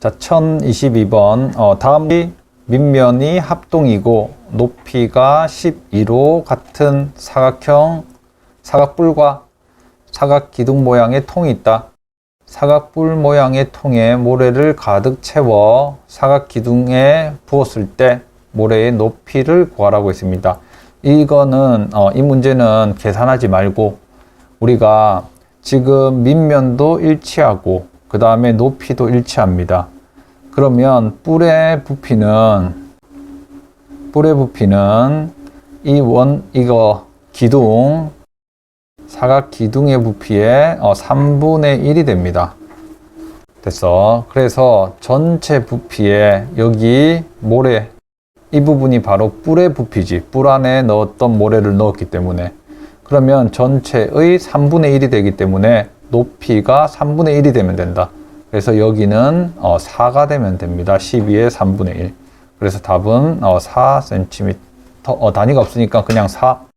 자, 1022번. 어, 다음이 밑면이 합동이고 높이가 12로 같은 사각형 사각뿔과 사각 기둥 모양의 통이 있다. 사각뿔 모양의 통에 모래를 가득 채워 사각 기둥에 부었을 때 모래의 높이를 구하라고 했습니다. 이거는 어, 이 문제는 계산하지 말고 우리가 지금 밑면도 일치하고 그 다음에 높이도 일치합니다. 그러면 뿔의 부피는 뿔의 부피는 이 원 이거 기둥 사각 기둥의 부피의 어, 3분의 1이 됩니다. 됐어. 그래서 전체 부피에 여기 모래 이 부분이 바로 뿔의 부피지. 뿔 안에 넣었던 모래를 넣었기 때문에 그러면 전체의 3분의 1이 되기 때문에 높이가 3분의 1이 되면 된다. 그래서 여기는 어, 4가 되면 됩니다. 12의 3분의 1. 그래서 답은 어, 4cm 어, 단위가 없으니까 그냥 4